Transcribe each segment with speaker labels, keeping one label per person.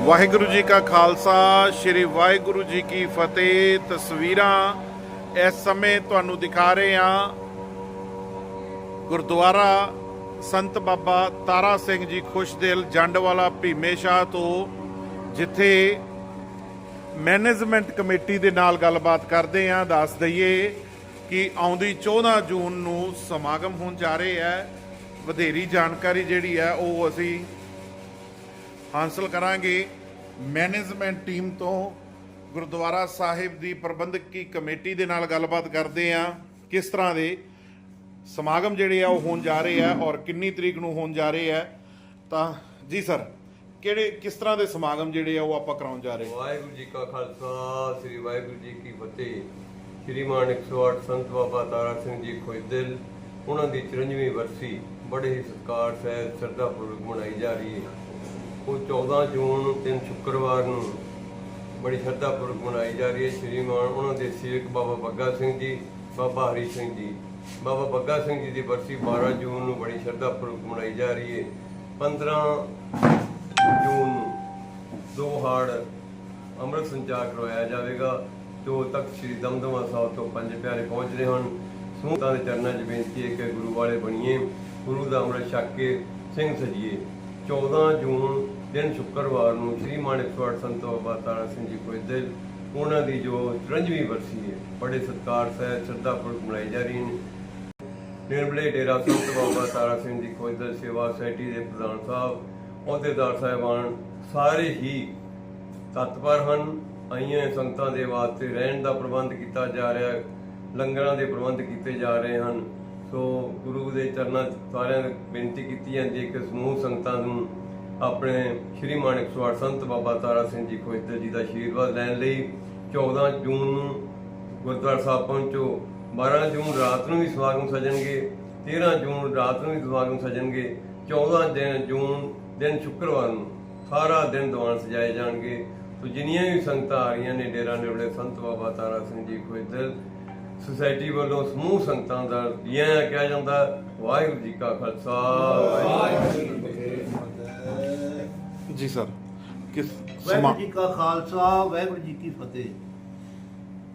Speaker 1: ਵਾਹਿਗੁਰੂ ਜੀ ਕਾ ਖਾਲਸਾ, ਸ੍ਰੀ ਵਾਹਿਗੁਰੂ ਜੀ ਕੀ ਫਤਿਹ। ਤਸਵੀਰਾਂ ਇਸ ਸਮੇਂ ਤੁਹਾਨੂੰ ਦਿਖਾ ਰਹੇ ਹਾਂ। ਗੁਰਦੁਆਰਾ ਸੰਤ ਬਾਬਾ ਤਾਰਾ ਸਿੰਘ ਜੀ ਖੁਸ਼ਦਿਲ ਜੰਡਵਾਲਾ ਭੀਮੇ ਸ਼ਾਹ ਤੋਂ, ਜਿੱਥੇ ਮੈਨੇਜਮੈਂਟ ਕਮੇਟੀ ਦੇ ਨਾਲ ਗੱਲਬਾਤ ਕਰਦੇ ਹਾਂ। ਦੱਸ ਦਈਏ ਕਿ ਆਉਂਦੀ 14 ਜੂਨ ਨੂੰ ਸਮਾਗਮ ਹੋਣ ਜਾ ਰਹੇ ਹੈ। ਵਧੇਰੀ ਜਾਣਕਾਰੀ ਜਿਹੜੀ ਹੈ, ਉਹ ਅਸੀਂ ਹਾਸਲ ਕਰਾਂਗੇ। ਮੈਨੇਜਮੈਂਟ ਟੀਮ ਤੋਂ ਗੁਰਦੁਆਰਾ ਸਾਹਿਬ ਦੀ ਪ੍ਰਬੰਧਕੀ ਕਮੇਟੀ ਦੇ ਨਾਲ ਗੱਲਬਾਤ ਕਰਦੇ ਆ। ਕਿਸ ਤਰ੍ਹਾਂ ਦੇ ਸਮਾਗਮ ਜਿਹੜੇ ਆ ਉਹ ਹੋਣ ਜਾ ਰਹੇ ਆ ਔਰ ਕਿੰਨੀ ਤਰੀਕ ਨੂੰ ਹੋਣ ਜਾ ਰਹੇ ਆ। ਤਾਂ ਜੀ ਸਰ, ਕਿਹੜੇ, ਕਿਸ ਤਰ੍ਹਾਂ ਦੇ ਸਮਾਗਮ ਜਿਹੜੇ ਆ ਉਹ ਆਪਾਂ ਕਰਾਉਣ ਜਾ ਰਹੇ
Speaker 2: ਵਾਹਿਗੁਰੂ ਜੀ ਕਾ ਖਾਲਸਾ, ਸ੍ਰੀ ਵਾਹਿਗੁਰੂ ਜੀ ਕੀ ਫਤਿਹ। ਸ੍ਰੀ ਸ਼੍ਰੀਮਾਨ 108 ਸੰਤ ਬਾਬਾ ਤਾਰਾ ਸਿੰਘ ਜੀ ਖੁਸ਼ਦਿਲ ਉਹਨਾਂ ਦੀ 94ਵੀਂ ਵਰਸੀ ਬੜੇ ਹੀ ਸਤਿਕਾਰ ਸਹਿਤ ਸ਼ਰਧਾਪੂਰਵਕ ਮਨਾਈ ਜਾ ਰਹੀ ਹੈ। ਉਹ 14 ਜੂਨ ਨੂੰ ਦਿਨ ਸ਼ੁੱਕਰਵਾਰ ਨੂੰ ਬੜੀ ਸ਼ਰਧਾਪੂਰਵਕ ਮਨਾਈ ਜਾ ਰਹੀ ਹੈ। ਸ਼੍ਰੀ ਮਾਨ ਉਹਨਾਂ ਦੇ ਸੇਵਕ ਬਾਬਾ ਬੱਗਾ ਸਿੰਘ ਜੀ, ਬਾਬਾ ਹਰੀ ਸਿੰਘ ਜੀ। ਬਾਬਾ ਬੱਗਾ ਸਿੰਘ ਜੀ ਦੀ ਬਰਸੀ 12 ਜੂਨ ਨੂੰ ਬੜੀ ਸ਼ਰਧਾਪੂਰਵਕ ਮਨਾਈ ਜਾ ਰਹੀ ਹੈ। 15 ਜੂਨ ਨੂੰ ਦੋ ਹਾੜ ਅੰਮ੍ਰਿਤ ਸੰਚਾਰ ਕਰਵਾਇਆ ਜਾਵੇਗਾ। ਜੋ ਤੱਕ ਸ੍ਰੀ ਦਮਦਮਾ ਸਾਹਿਬ ਤੋਂ ਪੰਜ ਪਿਆਰੇ ਪਹੁੰਚ ਰਹੇ ਹਨ। ਸਮੂਹਤਾਂ ਦੇ ਚਰਨਾਂ 'ਚ ਬੇਨਤੀ ਹੈ ਕਿ ਗੁਰੂ ਵਾਲੇ ਬਣੀਏ, ਗੁਰੂ ਦਾ ਅੰਮ੍ਰਿਤ ਛਕ ਕੇ ਸਿੰਘ ਸਜੀਏ। 14 ਜੂਨ ਦਿਨ ਸ਼ੁੱਕਰਵਾਰ ਨੂੰ ਸ੍ਰੀ ਮਾਨਿਕਸਵਰ ਸੰਤ ਬਾਬਾ ਤਾਰਾ ਸਿੰਘ ਜੀ ਕੋਇਦਲ ਉਹਨਾਂ ਦੀ ਜੋ 54ਵੀਂ ਵਰਸੀ ਹੈ, ਬੜੇ ਸਤਿਕਾਰ ਸਹਿਤ ਸ਼ਰਧਾਪੂਰਵਕ ਮਨਾਈ ਜਾ ਰਹੀ ਹੈ। ਨਿਰਮਲੇ ਡੇਰਾ ਸੰਤ ਬਾਬਾ ਤਾਰਾ ਸਿੰਘ ਜੀ ਕੋਇਦਲ ਸੇਵਾ ਸੋਸਾਇਟੀ ਦੇ ਪ੍ਰਧਾਨ ਸਾਹਿਬ, ਅਹੁਦੇਦਾਰ ਸਾਹਿਬਾਨ ਸਾਰੇ ਹੀ ਤਤਪਰ ਹਨ। ਆਈਆਂ ਸੰਗਤਾਂ ਦੇ ਵਾਸਤੇ ਰਹਿਣ ਦਾ ਪ੍ਰਬੰਧ ਕੀਤਾ ਜਾ ਰਿਹਾ ਹੈ, ਲੰਗਰਾਂ ਦੇ ਪ੍ਰਬੰਧ ਕੀਤੇ ਜਾ ਰਹੇ ਹਨ। ਸੋ ਗੁਰੂ ਦੇ ਚਰਨਾਂ 'ਚ ਸਾਰਿਆਂ ਨੂੰ ਬੇਨਤੀ ਕੀਤੀ ਜਾਂਦੀ ਹੈ ਕਿ ਸਮੂਹ ਸੰਗਤਾਂ ਨੂੰ ਆਪਣੇ ਸ਼੍ਰੀ ਮਾਨਕ ਸਵਾਰ ਸੰਤ ਬਾਬਾ ਤਾਰਾ ਸਿੰਘ ਜੀ ਖੋਜਦਰ ਜੀ ਦਾ ਆਸ਼ੀਰਵਾਦ ਲੈਣ ਲਈ 14 ਜੂਨ ਨੂੰ ਗੁਰਦੁਆਰਾ ਸਾਹਿਬ ਪਹੁੰਚੋ 12 ਜੂਨ ਰਾਤ ਨੂੰ ਵੀ ਸਮਾਗਮ ਸਜਣਗੇ 13 ਜੂਨ ਰਾਤ ਨੂੰ ਵੀ ਸਮਾਗਮ ਸਜਣਗੇ 14 ਦਿਨ ਜੂਨ, ਦਿਨ ਸ਼ੁੱਕਰਵਾਰ ਨੂੰ ਸਾਰਾ ਦਿਨ ਦੀਵਾਨ ਸਜਾਏ ਜਾਣਗੇ। ਤੋ ਜਿੰਨੀਆਂ ਵੀ ਸੰਗਤਾਂ ਆ ਰਹੀਆਂ ਨੇ, ਡੇਰਾ ਨਿਵਲੇ ਸੰਤ ਬਾਬਾ ਤਾਰਾ ਸਿੰਘ ਜੀ ਖੋਜਦਰ ਸੁਸਾਇਟੀ ਵੱਲੋਂ ਸਮੂਹ ਸੰਗਤਾਂ ਦਾ ਜੀਆਂ ਕਿਹਾ ਜਾਂਦਾ, ਵਾਹਿਗੁਰੂ ਜੀ ਕਾ ਖਾਲਸਾ। ਵਾਹਿਗੁਰੂ ਜੀ
Speaker 1: ਜੀ ਸਰ, ਕਿਸ
Speaker 3: ਵਾਹਿਗੁਰੂ ਜੀ ਕਾ ਖਾਲਸਾ, ਵਾਹਿਗੁਰੂ ਜੀ ਕੀ ਫਤਿਹ।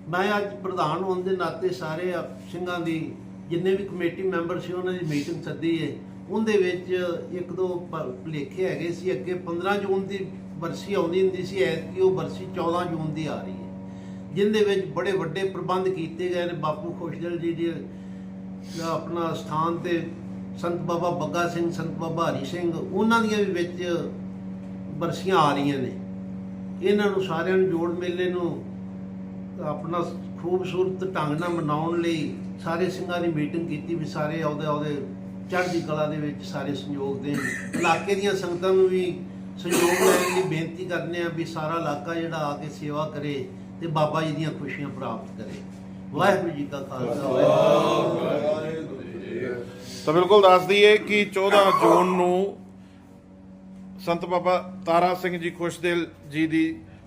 Speaker 3: ਮੈਂ ਅੱਜ ਪ੍ਰਧਾਨ ਹੋਣ ਦੇ ਨਾਤੇ ਸਾਰੇ ਆ- ਸਿੰਘਾਂ ਦੀ ਜਿੰਨੇ ਵੀ ਕਮੇਟੀ ਮੈਂਬਰ ਸੀ, ਉਹਨਾਂ ਦੀ ਮੀਟਿੰਗ ਸੱਦੀ ਹੈ ਉਹਦੇ ਵਿੱਚ ਇੱਕ ਦੋ ਭ- ਭੁਲੇਖੇ ਹੈਗੇ ਸੀ। ਅੱਗੇ 15 ਜੂਨ ਦੀ ਵਰਸੀ ਆਉਂਦੀ ਹੁੰਦੀ ਸੀ, ਐਤਕੀ ਉਹ ਵਰਸੀ 14 ਜੂਨ ਦੀ ਆ ਰਹੀ ਹੈ ਜਿੰਦੇ ਵਿੱਚ ਬੜੇ ਵੱਡੇ ਪ੍ਰਬੰਧ ਕੀਤੇ ਗਏ ਨੇ। ਬਾਪੂ ਖੁਸ਼ਦਲ ਜੀ ਦੇ ਦਾ ਆਪਣਾ ਸਥਾਨ ਤੇ ਸੰਤ ਬਾਬਾ ਬੱਗਾ ਸਿੰਘ, ਸੰਤ ਬਾਬਾ ਹਰੀ ਸਿੰਘ, ਉਹਨਾਂ ਦੀਆਂ ਵੀ ਵਿੱਚ ਬਰਸੀਆਂ ਆ ਰਹੀਆਂ ਨੇ। ਇਹਨਾਂ ਨੂੰ ਸਾਰਿਆਂ ਨੂੰ ਜੋੜ ਮੇਲੇ ਨੂੰ ਆਪਣਾ ਖੂਬਸੂਰਤ ਢੰਗ ਨਾਲ ਮਨਾਉਣ ਲਈ ਸਾਰੇ ਸਿੰਘਾਂ ਦੀ ਮੀਟਿੰਗ ਕੀਤੀ ਵੀ ਸਾਰੇ ਆਉਦੇ ਆਉਦੇ ਚੜ੍ਹਦੀ ਕਲਾ ਦੇ ਵਿੱਚ ਸਾਰੇ ਸਹਿਯੋਗ ਦੇਣ। ਇਲਾਕੇ ਦੀਆਂ ਸੰਗਤਾਂ ਨੂੰ ਵੀ ਸਹਿਯੋਗ ਲੈਣ ਦੀ ਬੇਨਤੀ ਕਰਨੇ ਆ ਵੀ ਸਾਰਾ ਇਲਾਕਾ ਜਿਹੜਾ ਆ ਕੇ ਸੇਵਾ ਕਰੇ ਤੇ ਬਾਬਾ ਜੀ ਦੀਆਂ ਖੁਸ਼ੀਆਂ ਪ੍ਰਾਪਤ ਕਰੇ। ਵਾਹਿਗੁਰੂ ਜੀ ਕਾ ਖਾਲਸਾ, ਵਾਹਿਗੁਰੂ ਜੀ
Speaker 1: ਤਾਂ ਬਿਲਕੁਲ ਦੱਸ ਦਈਏ ਕਿ 14 ਜੂਨ ਨੂੰ ਸੰਤ ਬਾਬਾ ਤਾਰਾ ਸਿੰਘ ਜੀ ਖੁਸ਼ਦਿਲ ਜੀ ਦੀ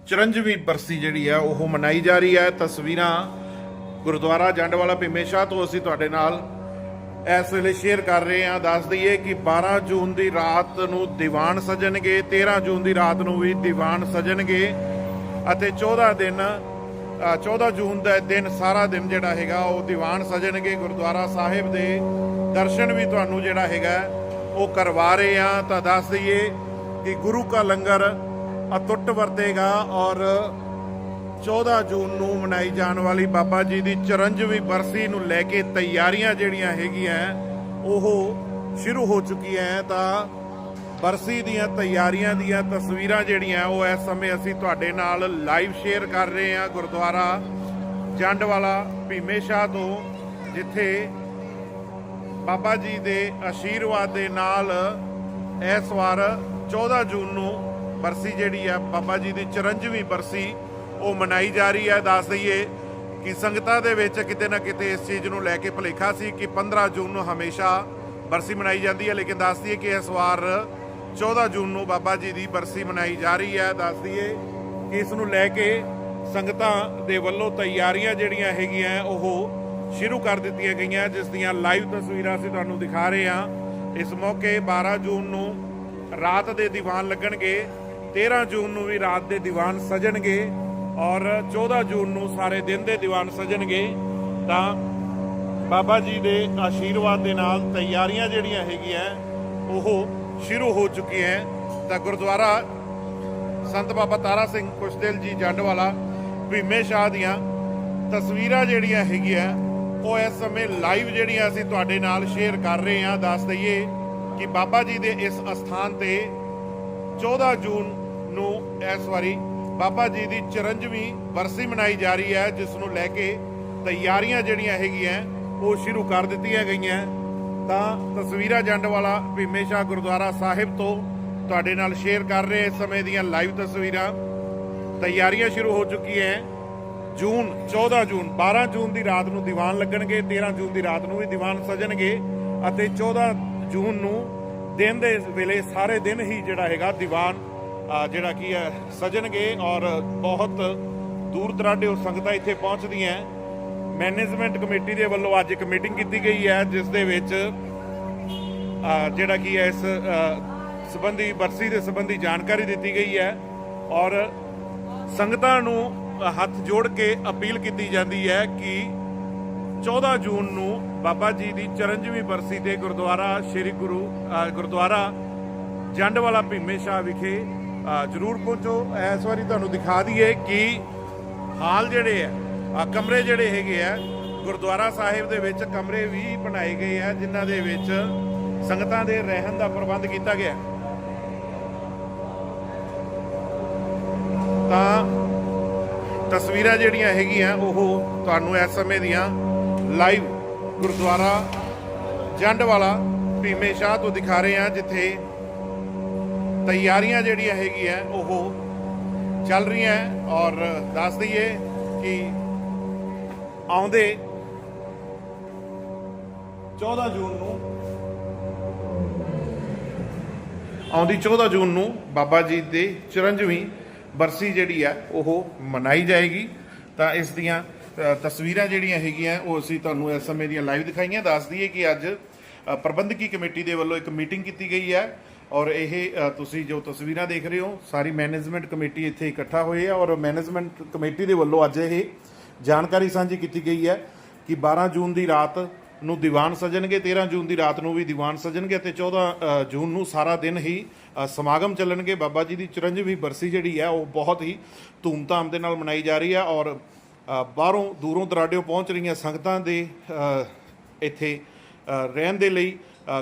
Speaker 1: 54ਵੀਂ ਬਰਸੀ ਜਿਹੜੀ ਹੈ ਉਹ ਮਨਾਈ ਜਾ ਰਹੀ ਹੈ ਤਸਵੀਰਾਂ ਗੁਰਦੁਆਰਾ ਜੰਡਵਾਲਾ ਭੀਮੇ ਸ਼ਾਹ ਤੋਂ ਅਸੀਂ ਤੁਹਾਡੇ ਨਾਲ ਇਸ ਵੇਲੇ ਸ਼ੇਅਰ ਕਰ ਰਹੇ ਹਾਂ। ਦੱਸ ਦਈਏ ਕਿ 12 ਜੂਨ ਦੀ ਰਾਤ ਨੂੰ ਦੀਵਾਨ ਸਜਣਗੇ 13 ਜੂਨ ਦੀ ਰਾਤ ਨੂੰ ਵੀ ਦੀਵਾਨ ਸਜਣਗੇ ਅਤੇ 14 ਦਿਨ ਅ, 14 ਜੂਨ ਦਾ ਦਿਨ ਸਾਰਾ ਦਿਨ ਜਿਹੜਾ ਹੈਗਾ ਉਹ ਦੀਵਾਨ ਸਜਣਗੇ। ਗੁਰਦੁਆਰਾ ਸਾਹਿਬ ਦੇ ਦਰਸ਼ਨ ਵੀ ਤੁਹਾਨੂੰ ਜਿਹੜਾ ਹੈਗਾ ਉਹ ਕਰਵਾ ਰਹੇ ਆ ਤਾਂ ਦੱਸ ਦਈਏ ਕਿ ਗੁਰੂ ਕਾ ਲੰਗਰ ਅਤੁੱਟ ਵਰਤੇਗਾ ਔਰ 14 ਜੂਨ ਨੂੰ ਮਨਾਈ ਜਾਣ ਵਾਲੀ ਬਾਬਾ ਜੀ ਦੀ 54ਵੀਂ ਬਰਸੀ ਨੂੰ ਲੈ ਕੇ ਤਿਆਰੀਆਂ ਜਿਹੜੀਆਂ ਹੈਗੀਆਂ, ਉਹ ਸ਼ੁਰੂ ਹੋ ਚੁੱਕੀਆਂ ਹੈ। ਤਾਂ ਬਰਸੀ ਦੀਆਂ ਤਿਆਰੀਆਂ ਦੀਆਂ ਤਸਵੀਰਾਂ ਜਿਹੜੀਆਂ, ਉਹ ਇਸ ਸਮੇਂ ਅਸੀਂ ਤੁਹਾਡੇ ਨਾਲ ਲਾਈਵ ਸ਼ੇਅਰ ਕਰ ਰਹੇ ਹਾਂ ਗੁਰਦੁਆਰਾ ਜੰਡ ਵਾਲਾ ਭੀਮੇ ਸ਼ਾਹ ਤੋਂ, ਜਿੱਥੇ ਬਾਬਾ ਜੀ ਦੇ ਆਸ਼ੀਰਵਾਦ ਦੇ ਨਾਲ ਇਸ ਵਾਰ 14 ਜੂਨ ਨੂੰ ਬਰਸੀ ਜਿਹੜੀ ਹੈ ਬਾਬਾ ਜੀ ਦੀ 54ਵੀਂ ਬਰਸੀ ਉਹ ਮਨਾਈ ਜਾ ਰਹੀ ਹੈ ਦੱਸ ਦਈਏ ਕਿ ਸੰਗਤਾਂ ਦੇ ਵਿੱਚ ਕਿਤੇ ਨਾ ਕਿਤੇ ਇਸ ਚੀਜ਼ ਨੂੰ ਲੈ ਕੇ ਭੁਲੇਖਾ ਸੀ ਕਿ 15 ਜੂਨ ਨੂੰ ਹਮੇਸ਼ਾ ਬਰਸੀ ਮਨਾਈ ਜਾਂਦੀ ਹੈ ਲੇਕਿਨ ਦੱਸ ਦਈਏ ਕਿ ਇਸ ਵਾਰ 14 ਜੂਨ ਨੂੰ ਬਾਬਾ ਜੀ ਦੀ ਬਰਸੀ ਮਨਾਈ ਜਾ ਰਹੀ ਹੈ ਦੱਸ ਦਈਏ ਕਿ ਇਸ ਨੂੰ ਲੈ ਕੇ ਸੰਗਤਾਂ ਦੇ ਵੱਲੋਂ ਤਿਆਰੀਆਂ ਜਿਹੜੀਆਂ ਹੈਗੀਆਂ, ਉਹ ਸ਼ੁਰੂ ਕਰ ਦਿੱਤੀਆਂ ਗਈਆਂ, ਜਿਸ ਦੀਆਂ ਲਾਈਵ ਤਸਵੀਰਾਂ ਅਸੀਂ ਤੁਹਾਨੂੰ ਦਿਖਾ ਰਹੇ ਹਾਂ। ਇਸ ਮੌਕੇ 12 ਜੂਨ ਨੂੰ ਰਾਤ ਦੇ ਦੀਵਾਨ ਲੱਗਣਗੇ 13 ਜੂਨ ਨੂੰ ਵੀ ਰਾਤ ਦੇ ਦੀਵਾਨ ਸਜਣਗੇ ਔਰ 14 ਜੂਨ ਨੂੰ ਸਾਰੇ ਦਿਨ ਦੇ ਦੀਵਾਨ ਸਜਣਗੇ, ਤਾਂ ਬਾਬਾ ਜੀ ਦੇ ਆਸ਼ੀਰਵਾਦ ਦੇ ਨਾਲ ਤਿਆਰੀਆਂ ਜਿਹੜੀਆਂ ਹੈਗੀਆਂ, ਉਹ ਸ਼ੁਰੂ ਹੋ ਚੁੱਕੀਆਂ ਤਾਂ ਗੁਰਦੁਆਰਾ ਸੰਤ ਬਾਬਾ ਤਾਰਾ ਸਿੰਘ ਕੁਸ਼ਦਿਲ ਜੀ ਜੰਡਵਾਲਾ ਭੀਮੇ ਸ਼ਾਹ ਦੀਆਂ ਤਸਵੀਰਾਂ ਜਿਹੜੀਆਂ ਹੈਗੀਆਂ, ਉਹ ਇਸ ਸਮੇਂ ਲਾਈਵ ਜਿਹੜੀਆਂ ਅਸੀਂ ਤੁਹਾਡੇ ਨਾਲ ਸ਼ੇਅਰ ਕਰ ਰਹੇ ਹਾਂ, ਦੱਸ ਦਈਏ। ਕਿ ਬਾਬਾ ਜੀ ਦੇ ਇਸ ਅਸਥਾਨ ਤੇ 14 ਜੂਨ ਨੂੰ ਇਸ ਵਾਰੀ ਬਾਬਾ ਜੀ ਦੀ 54ਵੀਂ ਬਰਸੀ ਮਨਾਈ ਜਾ ਰਹੀ ਹੈ, ਜਿਸ ਨੂੰ ਲੈ ਕੇ ਤਿਆਰੀਆਂ ਜਿਹੜੀਆਂ ਹੈਗੀਆਂ, ਉਹ ਸ਼ੁਰੂ ਕਰ ਦਿੱਤੀਆਂ ਗਈਆਂ। ਤਾਂ ਤਸਵੀਰਾਂ ਜੰਡ ਵਾਲਾ ਭੀਮੇ ਸ਼ਾਹ ਗੁਰਦੁਆਰਾ ਸਾਹਿਬ ਤੋਂ ਤੁਹਾਡੇ ਨਾਲ ਸ਼ੇਅਰ ਕਰ ਰਹੇ ਇਸ ਸਮੇਂ ਦੀਆਂ ਲਾਈਵ ਤਸਵੀਰਾਂ। ਤਿਆਰੀਆਂ ਸ਼ੁਰੂ ਹੋ ਚੁੱਕੀਆਂ ਹੈ। ਜੂਨ 14 ਜੂਨ 12 ਜੂਨ ਦੀ ਰਾਤ ਨੂੰ ਦੀਵਾਨ ਲੱਗਣਗੇ 13 ਜੂਨ ਦੀ ਰਾਤ ਨੂੰ ਵੀ ਦੀਵਾਨ ਸਜਣਗੇ ਅਤੇ 14 ਜੂਨ ਨੂੰ ਦਿਨ ਦੇ ਵੇਲੇ ਸਾਰੇ ਦਿਨ ਹੀ ਜਿਹੜਾ ਹੈਗਾ ਦੀਵਾਨ ਜਿਹੜਾ ਕੀ ਹੈ ਸਜਣਗੇ ਔਰ ਬਹੁਤ ਦੂਰ ਦਰਾਡੇ ਸੰਗਤਾਂ ਇੱਥੇ ਪਹੁੰਚਦੀਆਂ ਮੈਨੇਜਮੈਂਟ ਕਮੇਟੀ ਦੇ ਵੱਲੋਂ ਅੱਜ ਇੱਕ ਮੀਟਿੰਗ ਕੀਤੀ ਗਈ ਹੈ ਜਿਸ ਦੇ ਵਿੱਚ ਜਿਹੜਾ ਕੀ ਹੈ ਇਸ ਅ, ਸੰਬੰਧੀ ਬਰਸੀ ਦੇ ਸੰਬੰਧੀ ਜਾਣਕਾਰੀ ਦਿੱਤੀ ਗਈ ਹੈ ਔਰ ਸੰਗਤਾਂ ਨੂੰ ਹੱਥ ਜੋੜ ਕੇ ਅਪੀਲ ਕੀਤੀ ਜਾਂਦੀ ਹੈ ਕਿ 14 ਜੂਨ ਨੂੰ ਬਾਬਾ ਜੀ ਦੀ 54ਵੀਂ ਬਰਸੀ ਤੇ ਗੁਰਦੁਆਰਾ ਸ੍ਰੀ ਗੁਰੂ ਅ, ਗੁਰਦੁਆਰਾ ਜੰਡਵਾਲਾ ਭੀਮੇ ਸ਼ਾਹ ਵਿਖੇ ਜ਼ਰੂਰ ਪਹੁੰਚੋ। ਇਸ ਵਾਰੀ ਤੁਹਾਨੂੰ ਦਿਖਾ ਦਈਏ ਕਿ ਹਾਲ ਜਿਹੜੇ ਆ ਕਮਰੇ ਜਿਹੜੇ ਹੈਗੇ ਆ ਗੁਰਦੁਆਰਾ ਸਾਹਿਬ ਦੇ ਵਿੱਚ ਕਮਰੇ ਵੀ ਬਣਾਏ ਗਏ ਆ ਜਿਨ੍ਹਾਂ ਦੇ ਵਿੱਚ ਸੰਗਤਾਂ ਦੇ ਰਹਿਣ ਦਾ ਪ੍ਰਬੰਧ ਕੀਤਾ ਗਿਆ। ਤਾਂ ਤਸਵੀਰਾਂ ਜਿਹੜੀਆਂ ਹੈਗੀਆਂ ਉਹ ਤੁਹਾਨੂੰ ਇਸ ਸਮੇਂ ਦੀਆਂ ਲਾਈਵ ਗੁਰਦੁਆਰਾ ਜੰਡ ਵਾਲਾ ਭੀਮੇ ਸ਼ਾਹ ਤੋਂ ਦਿਖਾ ਰਹੇ ਹਾਂ, ਜਿੱਥੇ ਤਿਆਰੀਆਂ ਜਿਹੜੀਆਂ ਹੈਗੀਆਂ, ਉਹ ਚੱਲ ਰਹੀਆਂ ਔਰ ਦੱਸ ਦਈਏ ਕਿ ਆਉਂਦੇ 14 ਜੂਨ ਨੂੰ, ਆਉਂਦੀ 14 ਜੂਨ ਨੂੰ ਬਾਬਾ ਜੀ ਦੇ 54ਵੀਂ ਬਰਸੀ ਜਿਹੜੀ ਆ ਉਹ ਮਨਾਈ ਜਾਏਗੀ। ਤਾਂ ਇਸ ਦੀਆਂ ਤਸਵੀਰਾਂ ਜਿਹੜੀਆਂ ਹੈਗੀਆਂ, ਉਹ ਅਸੀਂ ਤੁਹਾਨੂੰ ਇਸ ਸਮੇਂ ਦੀਆਂ ਲਾਈਵ ਦਿਖਾਈਆਂ। ਦੱਸ ਦਈਏ ਕਿ ਅੱਜ ਪ੍ਰਬੰਧਕੀ ਕਮੇਟੀ ਦੇ ਵੱਲੋਂ ਇੱਕ ਮੀਟਿੰਗ ਕੀਤੀ ਗਈ ਹੈ ਔਰ ਇਹ ਤੁਸੀਂ ਜੋ ਤਸਵੀਰਾਂ ਦੇਖ ਰਹੇ ਹੋ, ਸਾਰੀ ਮੈਨੇਜਮੈਂਟ ਕਮੇਟੀ ਇੱਥੇ ਇਕੱਠਾ ਹੋਈ ਹੈ ਔਰ ਮੈਨੇਜਮੈਂਟ ਕਮੇਟੀ ਦੇ ਵੱਲੋਂ ਅੱਜ ਇਹ ਜਾਣਕਾਰੀ ਸਾਂਝੀ ਕੀਤੀ ਗਈ ਹੈ ਕਿ 12 ਜੂਨ ਦੀ ਰਾਤ ਨੂੰ ਦੀਵਾਨ ਸਜਣਗੇ 13 ਜੂਨ ਦੀ ਰਾਤ ਨੂੰ ਵੀ ਦੀਵਾਨ ਸਜਣਗੇ ਤੇ 14 ਜੂਨ ਨੂੰ ਸਾਰਾ ਦਿਨ ਹੀ ਸਮਾਗਮ ਚੱਲਣਗੇ। ਬਾਬਾ ਜੀ ਦੀ 54ਵੀਂ ਬਰਸੀ ਜਿਹੜੀ ਹੈ, ਉਹ ਬਹੁਤ ਹੀ ਧੂਮਧਾਮ ਦੇ ਨਾਲ ਮਨਾਈ ਜਾ ਰਹੀ ਹੈ ਔਰ ਬਾਹਰੋਂ ਦੂਰੋਂ ਦਰਾਡਿਓਂ ਪਹੁੰਚ ਰਹੀਆਂ ਸੰਗਤਾਂ ਦੇ ਇੱਥੇ ਰਹਿਣ ਦੇ ਲਈ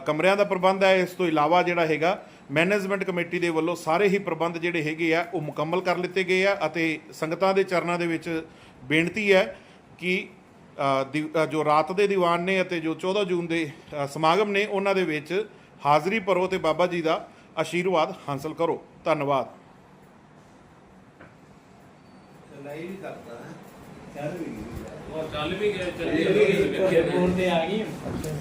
Speaker 1: ਕਮਰਿਆਂ ਦਾ ਪ੍ਰਬੰਧ ਹੈ, ਇਸ ਤੋਂ ਇਲਾਵਾ ਜਿਹੜਾ ਹੈਗਾ ਮੈਨੇਜਮੈਂਟ ਕਮੇਟੀ ਦੇ ਵੱਲੋਂ ਸਾਰੇ ਹੀ ਪ੍ਰਬੰਧ ਜਿਹੜੇ ਹੈਗੇ ਆ, ਉਹ ਮੁਕੰਮਲ ਕਰ ਲਿੱਤੇ ਗਏ ਆ ਅਤੇ ਸੰਗਤਾਂ ਦੇ ਚਰਨਾਂ ਦੇ ਵਿੱਚ ਬੇਨਤੀ ਹੈ ਕਿ ਦੀ- ਜੋ ਰਾਤ ਦੇ ਦੀਵਾਨ ਨੇ ਅਤੇ ਜੋ 14 ਜੂਨ ਦੇ ਸਮਾਗਮ ਨੇ, ਉਹਨਾਂ ਦੇ ਵਿੱਚ ਹਾਜ਼ਰੀ ਭਰੋ ਤੇ ਬਾਬਾ ਜੀ ਦਾ ਆਸ਼ੀਰਵਾਦ ਹਾਸਲ ਕਰੋ। ਧੰਨਵਾਦ।
Speaker 3: ਲਾਈਵ ਹੀ ਕਰਦਾ ਹੈ
Speaker 4: ਚੱਲ ਵੀ ਗਿਆ ਚੱਲ ਵੀ ਗਿਆ